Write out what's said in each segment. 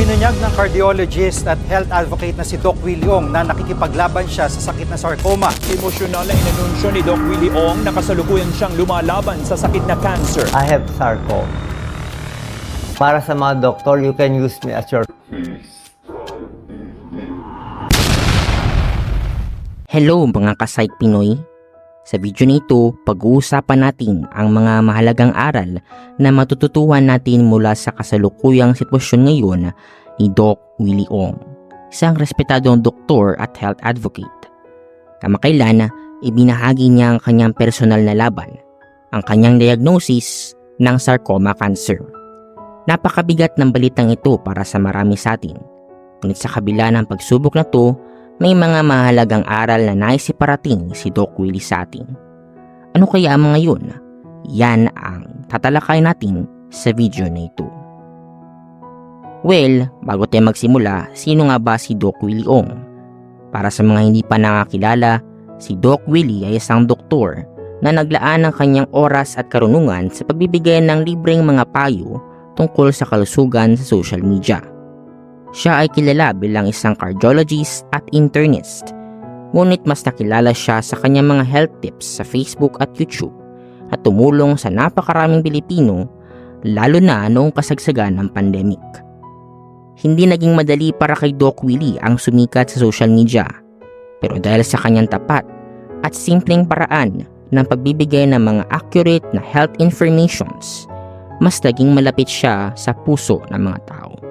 Binunyag ng cardiologist at health advocate na si Doc Williong na nakikipaglaban siya sa sakit na sarcoma. Emosyonal na inanunsyo ni Doc Willie Ong na kasalukuyan siyang lumalaban sa sakit na cancer. I have sarcoma. Para sa mga doktor, you can use me as your Hello mga kasayk Pinoy! Sa video na ito, pag-uusapan natin ang mga mahalagang aral na matututuhan natin mula sa kasalukuyang sitwasyon ngayon ni Doc Willie Ong, isang respetadong doktor at health advocate. Kamakailan, ibinahagi niya ang kanyang personal na laban, ang kanyang diagnosis ng sarcoma cancer. Napakabigat ng balitang ito para sa marami sa atin. Ngunit sa kabila ng pagsubok na to, may mga mahalagang aral na naisiparating si Doc Willie sa atin. Ano kaya ang mga yun? Yan ang tatalakay natin sa video na ito. Well, bago tayo magsimula, sino nga ba si Doc Willie Ong? Para sa mga hindi pa nakakilala, si Doc Willie ay isang doktor na naglaan ng kanyang oras at karunungan sa pagbibigay ng libreng mga payo tungkol sa kalusugan sa social media. Siya ay kilala bilang isang cardiologist at internist. Ngunit mas nakilala siya sa kanyang mga health tips sa Facebook at YouTube at tumulong sa napakaraming Pilipino lalo na noong kasagsagan ng pandemic. Hindi naging madali para kay Doc Willie ang sumikat sa social media. Pero dahil sa kanyang tapat at simpleng paraan ng pagbibigay ng mga accurate na health informations, mas naging malapit siya sa puso ng mga tao.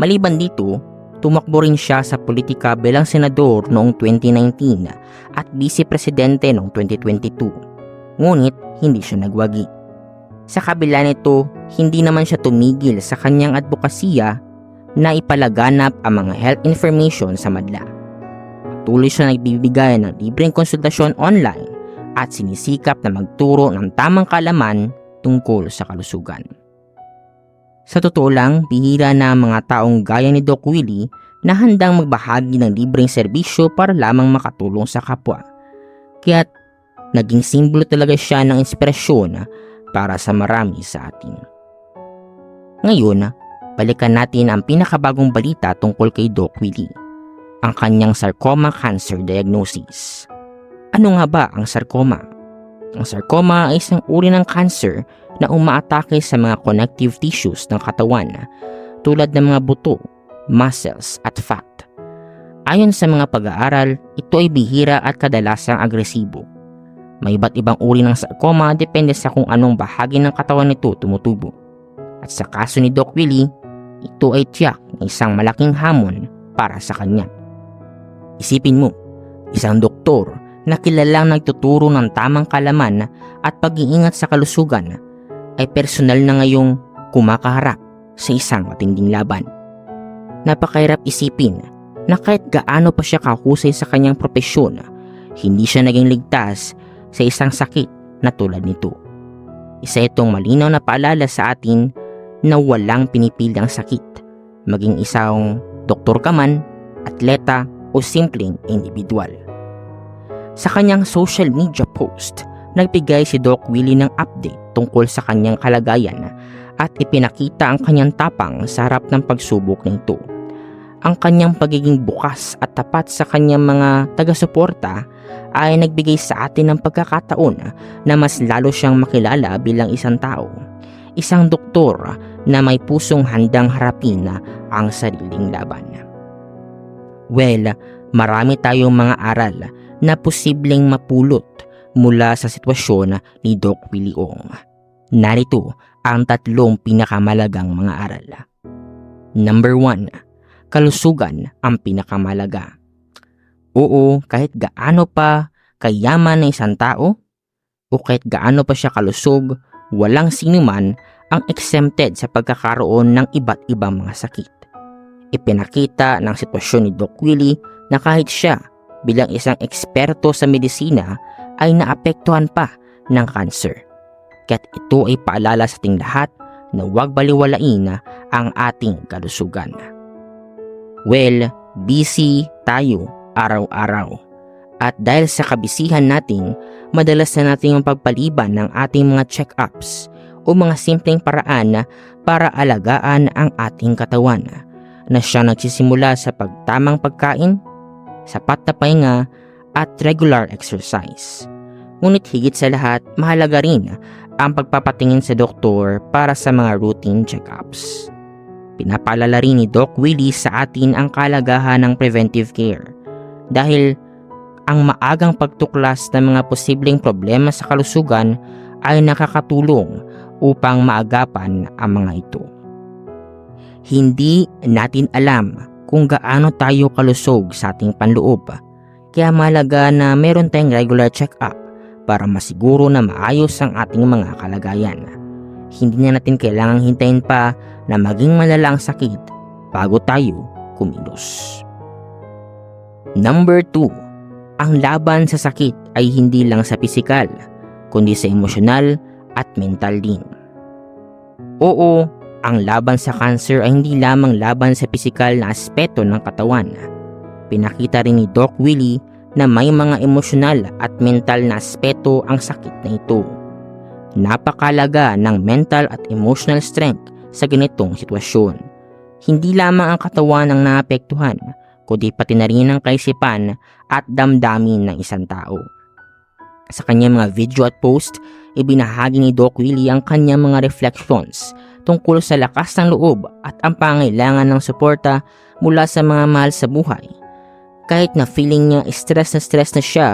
Maliban dito, tumakbo rin siya sa politika bilang senador noong 2019 at vice-presidente noong 2022. Ngunit hindi siya nagwagi. Sa kabila nito, hindi naman siya tumigil sa kanyang advokasya na ipalaganap ang mga health information sa madla. Patuloy siya nagbibigay ng libreng konsultasyon online at sinisikap na magturo ng tamang kalaman tungkol sa kalusugan. Sa totoo lang, bihira na ang mga taong gaya ni Doc Willie na handang magbahagi ng libreng serbisyo para lamang makatulong sa kapwa. Kaya naging simbolo talaga siya ng inspirasyon para sa marami sa atin. Ngayon, balikan natin ang pinakabagong balita tungkol kay Doc Willie, ang kanyang sarcoma cancer diagnosis. Ano nga ba ang sarcoma? Ang sarcoma ay isang uri ng cancer na umaatake sa mga connective tissues ng katawan tulad ng mga buto, muscles at fat. Ayon sa mga pag-aaral, ito ay bihira at kadalasang agresibo. May iba't ibang uri ng sarcoma depende sa kung anong bahagi ng katawan nito tumutubo. At sa kaso ni Doc Willie, ito ay tiyak na isang malaking hamon para sa kanya. Isipin mo, isang doktor na kilalang nagtuturo ng tamang kalaman at pag-iingat sa kalusugan ay personal na ngayong kumakaharap sa isang matinding laban. Napakahirap isipin na kahit gaano pa siya kahusay sa kanyang propesyon, hindi siya naging ligtas sa isang sakit na tulad nito. Isa itong malinaw na paalala sa atin na walang pinipilang sakit, maging isang doktor ka man, atleta o simpleng individual. Sa kanyang social media post, nagbigay si Doc Willie ng update tungkol sa kanyang kalagayan at ipinakita ang kanyang tapang sa harap ng pagsubok nito. Ang kanyang pagiging bukas at tapat sa kanyang mga taga-suporta ay nagbigay sa atin ng pagkakataon na mas lalo siyang makilala bilang isang tao. Isang doktor na may pusong handang harapin ang sariling laban. Well, marami tayong mga aral na posibleng mapulot mula sa sitwasyon ni Doc Willie Ong. Narito ang tatlong pinakamalagang mga aral. Number 1. Kalusugan ang pinakamalaga. Oo, kahit gaano pa kayaman ng isang tao, o kahit gaano pa siya kalusog, walang sinuman ang exempted sa pagkakaroon ng iba't ibang mga sakit. Ipinakita ng sitwasyon ni Doc Willie na kahit siya bilang isang eksperto sa medisina ay naapektuhan pa ng cancer. Kaya't ito ay paalala sa ating lahat na huwag baliwalain ang ating kalusugan. Well, busy tayo araw-araw. At dahil sa kabisihan natin, madalas na natin yung pagpaliban ng ating mga check-ups o mga simpleng paraan para alagaan ang ating katawan na siya nagsisimula sa pagtamang pagkain, sapat na pahinga at regular exercise. Ngunit higit sa lahat, mahalaga rin ang pagpapatingin sa doktor para sa mga routine check-ups. Pinapaalala rin ni Doc Willie sa atin ang kalagahan ng preventive care dahil ang maagang pagtuklas ng mga posibleng problema sa kalusugan ay nakakatulong upang maagapan ang mga ito. Hindi natin alam kung gaano tayo kalusog sa ating panloob, kaya mahalaga na meron tayong regular check-up para masiguro na maayos ang ating mga kalagayan. Hindi na natin kailangang hintayin pa na maging malala ang sakit bago tayo kumilos. Number 2. Ang laban sa sakit ay hindi lang sa pisikal, kundi sa emosyonal at mental din. Oo, ang laban sa cancer ay hindi lamang laban sa pisikal na aspeto ng katawan. Pinakita rin ni Doc Willie na may mga emosyonal at mental na aspeto ang sakit na ito. Napakalaga ng mental at emotional strength sa ganitong sitwasyon. Hindi lamang ang katawan ang naapektuhan, kundi pati na rin ang kaisipan at damdamin ng isang tao. Sa kanyang mga video at post, ibinahagi ni Doc Willie ang kanyang mga reflections tungkol sa lakas ng loob at ang pangailangan ng suporta mula sa mga mahal sa buhay. Kahit na feeling niya stress na stress na siya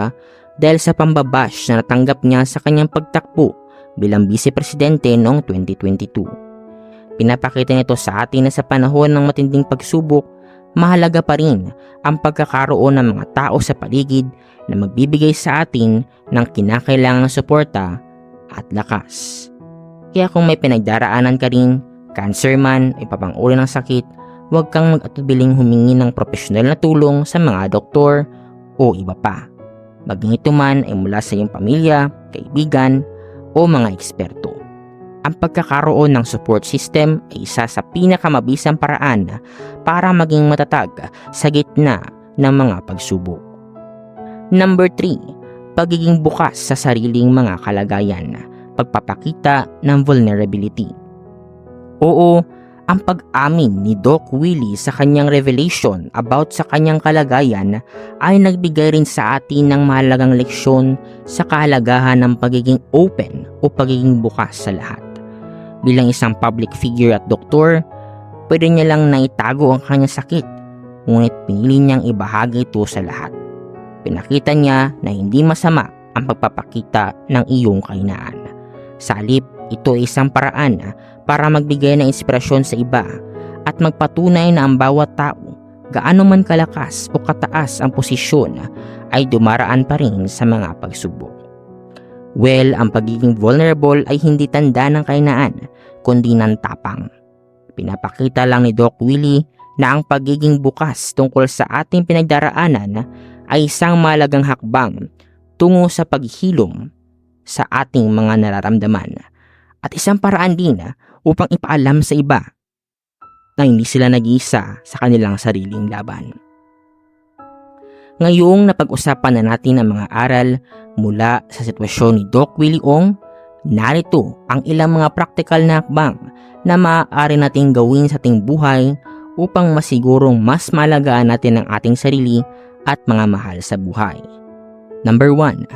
dahil sa pambabash na natanggap niya sa kanyang pagtakbo bilang vice-presidente noong 2022. Pinapakita nito sa atin na sa panahon ng matinding pagsubok, mahalaga pa rin ang pagkakaroon ng mga tao sa paligid na magbibigay sa atin ng kinakailangang suporta at lakas. Kaya kung may pinagdaraanan ka rin, cancer man, ipapang-uri ng sakit, huwag kang mag-atubiling humingi ng profesional na tulong sa mga doktor o iba pa. Maging ito man ay mula sa iyong pamilya, kaibigan, o mga eksperto. Ang pagkakaroon ng support system ay isa sa pinakamabisang paraan para maging matatag sa gitna ng mga pagsubok. Number 3. Pagiging bukas sa sariling mga kalagayan. Pagpapakita ng vulnerability. Oo, ang pag-amin ni Doc Willie sa kanyang revelation about sa kanyang kalagayan ay nagbigay rin sa atin ng mahalagang leksyon sa kahalagahan ng pagiging open o pagiging bukas sa lahat. Bilang isang public figure at doktor, pwede niya lang naitago ang kanyang sakit, ngunit pinili niyang ibahagi ito sa lahat. Pinakita niya na hindi masama ang pagpapakita ng iyong kainaan. Sa halip, ito ay isang paraan para magbigay ng inspirasyon sa iba at magpatunay na ang bawat tao, gaano man kalakas o kataas ang posisyon, ay dumaraan pa rin sa mga pagsubok. Well, ang pagiging vulnerable ay hindi tanda ng kainaan, kundi ng tapang. Pinapakita lang ni Doc Willie na ang pagiging bukas tungkol sa ating pinagdaraanan ay isang malagang hakbang tungo sa paghilom sa ating mga nararamdaman at isang paraan din upang ipaalam sa iba na hindi sila nag-iisa sa kanilang sariling laban. Ngayong napag-usapan na natin ang mga aral mula sa sitwasyon ni Doc Willie Ong, narito ang ilang mga praktikal na hakbang na maaari nating gawin sa ating buhay upang masigurong mas malagaan natin ang ating sarili at mga mahal sa buhay. Number 1.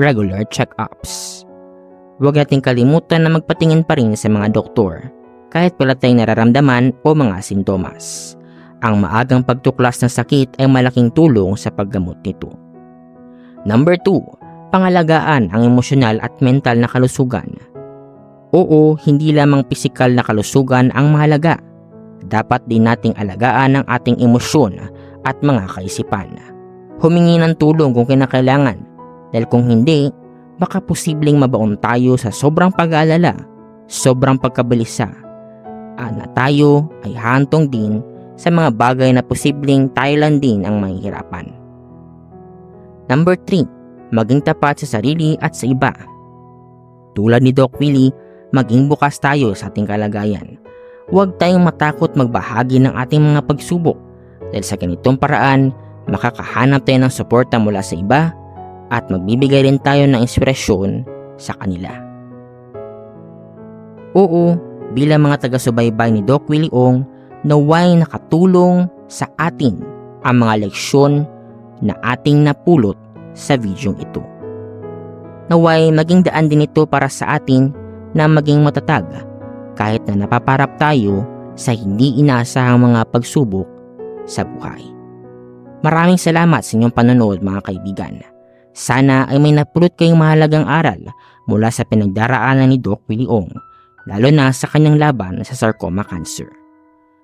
Regular check-ups. Huwag nating kalimutan na magpatingin pa rin sa mga doktor kahit wala tayong nararamdaman o mga sintomas. Ang maagang pagtuklas ng sakit ay malaking tulong sa paggamot nito. Number 2. Pangalagaan ang emosyonal at mental na kalusugan. Oo, hindi lamang pisikal na kalusugan ang mahalaga. Dapat din nating alagaan ang ating emosyon at mga kaisipan. Humingi ng tulong kung kinakailangan dahil kung hindi, baka posibleng mabaon tayo sa sobrang pag-aalala, sobrang pagkabalisa, at na tayo ay hantong din sa mga bagay na posibleng tayo lang din ang mahihirapan. Number 3. Maging tapat sa sarili at sa iba. Tulad ni Doc Willie, maging bukas tayo sa ating kalagayan. Huwag tayong matakot magbahagi ng ating mga pagsubok dahil sa ganitong paraan, makakahanap tayo ng suporta mula sa iba at magbibigay rin tayo ng inspirasyon sa kanila. Oo, bilang mga taga-subaybay ni Doc Willie Ong, naway nakatulong sa atin ang mga leksyon na ating napulot sa videong ito. Naway maging daan din ito para sa atin na maging matatag kahit na napaparap tayo sa hindi inaasahang mga pagsubok sa buhay. Maraming salamat sa inyong panonood mga kaibigan. Sana ay may napulot kayong mahalagang aral mula sa pinagdaraanan ni Doc Willie Ong, lalo na sa kanyang laban sa sarcoma cancer.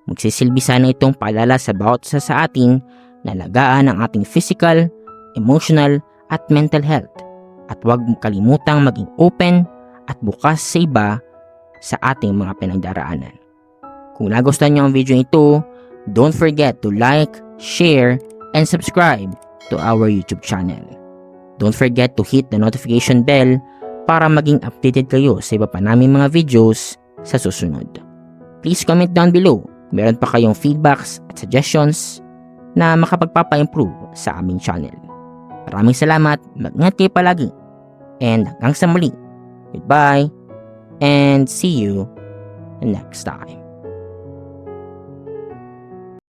Magsisilbi sana itong paalala sa bawat isa sa atin na lagaan ang ating physical, emotional at mental health at huwag kalimutang maging open at bukas sa iba sa ating mga pinagdaraanan. Kung nagustuhan niyo ang video ito, don't forget to like, share, and subscribe to our YouTube channel. Don't forget to hit the notification bell para maging updated kayo sa iba pa naming mga videos sa susunod. Please comment down below kung meron pa kayong feedbacks at suggestions na makapagpapa-improve sa aming channel. Maraming salamat, mag-ingat kayo palagi, and hanggang sa muli, goodbye, and see you next time.